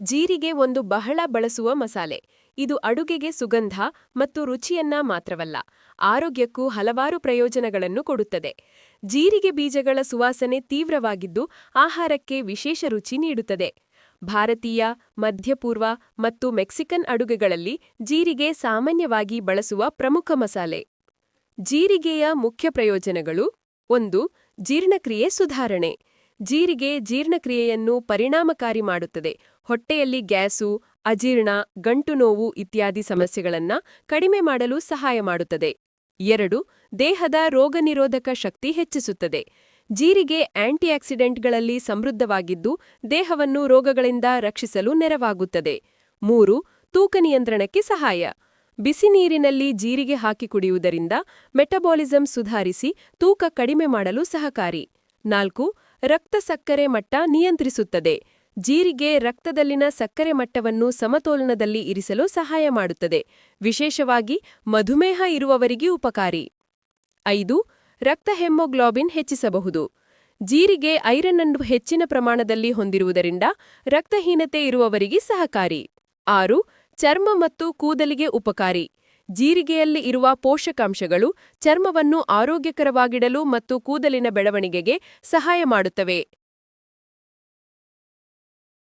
ಜೀರಿಗೆ ಒಂದು ಬಹಳ ಬಳಸುವ ಮಸಾಲೆ. ಇದು ಅಡುಗೆಗೆ ಸುಗಂಧ ಮತ್ತು ರುಚಿಯನ್ನ ಮಾತ್ರವಲ್ಲ, ಆರೋಗ್ಯಕ್ಕೂ ಹಲವಾರು ಪ್ರಯೋಜನಗಳನ್ನು ಕೊಡುತ್ತದೆ. ಜೀರಿಗೆ ಬೀಜಗಳ ಸುವಾಸನೆ ತೀವ್ರವಾಗಿದ್ದು, ಆಹಾರಕ್ಕೆ ವಿಶೇಷ ರುಚಿ ನೀಡುತ್ತದೆ. ಭಾರತೀಯ, ಮಧ್ಯಪೂರ್ವ ಮತ್ತು ಮೆಕ್ಸಿಕನ್ ಅಡುಗೆಗಳಲ್ಲಿ ಜೀರಿಗೆ ಸಾಮಾನ್ಯವಾಗಿ ಬಳಸುವ ಪ್ರಮುಖ ಮಸಾಲೆ. ಜೀರಿಗೆಯ ಮುಖ್ಯ ಪ್ರಯೋಜನಗಳು, ಒಂದು, ಜೀರ್ಣಕ್ರಿಯೆ ಸುಧಾರಣೆ. ಜೀರಿಗೆ ಜೀರ್ಣಕ್ರಿಯೆಯನ್ನು ಪರಿಣಾಮಕಾರಿ ಮಾಡುತ್ತದೆ. ಹೊಟ್ಟೆಯಲ್ಲಿ ಗ್ಯಾಸು, ಅಜೀರ್ಣ, ಗಂಟು ನೋವು ಇತ್ಯಾದಿ ಸಮಸ್ಯೆಗಳನ್ನು ಕಡಿಮೆ ಮಾಡಲು ಸಹಾಯ ಮಾಡುತ್ತದೆ. ಎರಡು, ದೇಹದ ರೋಗನಿರೋಧಕ ಶಕ್ತಿ ಹೆಚ್ಚಿಸುತ್ತದೆ. ಜೀರಿಗೆ ಆಂಟಿಆಕ್ಸಿಡೆಂಟ್ಗಳಲ್ಲಿ ಸಮೃದ್ಧವಾಗಿದ್ದು ದೇಹವನ್ನು ರೋಗಗಳಿಂದ ರಕ್ಷಿಸಲು ನೆರವಾಗುತ್ತದೆ. ಮೂರು, ತೂಕ ನಿಯಂತ್ರಣಕ್ಕೆ ಸಹಾಯ. ಬಿಸಿ ನೀರಿನಲ್ಲಿ ಜೀರಿಗೆ ಹಾಕಿ ಕುಡಿಯುವುದರಿಂದ ಮೆಟಬಾಲಿಸಂ ಸುಧಾರಿಸಿ ತೂಕ ಕಡಿಮೆ ಮಾಡಲು ಸಹಕಾರಿ. ನಾಲ್ಕು ರಕ್ತ ಸಕ್ಕರೆ ಮಟ್ಟ ನಿಯಂತ್ರಿಸುತ್ತದೆ. ಜೀರಿಗೆ ರಕ್ತದಲ್ಲಿನ ಸಕ್ಕರೆ ಮಟ್ಟವನ್ನು ಸಮತೋಲನದಲ್ಲಿ ಇರಿಸಲು ಸಹಾಯ ಮಾಡುತ್ತದೆ. ವಿಶೇಷವಾಗಿ ಮಧುಮೇಹ ಇರುವವರಿಗೆ ಉಪಕಾರಿ. ಐದು, ರಕ್ತ ಹೆಮೋಗ್ಲೋಬಿನ್ ಹೆಚ್ಚಿಸಬಹುದು. ಜೀರಿಗೆ ಐರನ್ ಅನ್ನು ಹೆಚ್ಚಿನ ಪ್ರಮಾಣದಲ್ಲಿ ಹೊಂದಿರುವುದರಿಂದ ರಕ್ತಹೀನತೆ ಇರುವವರಿಗೆ ಸಹಕಾರಿ. ಆರು, ಚರ್ಮ ಮತ್ತು ಕೂದಲಿಗೆ ಉಪಕಾರಿ. ಜೀರಿಗೆಯಲ್ಲಿ ಇರುವ ಪೋಷಕಾಂಶಗಳು ಚರ್ಮವನ್ನು ಆರೋಗ್ಯಕರವಾಗಿಡಲು ಮತ್ತು ಕೂದಲಿನ ಬೆಳವಣಿಗೆಗೆ ಸಹಾಯ ಮಾಡುತ್ತವೆ.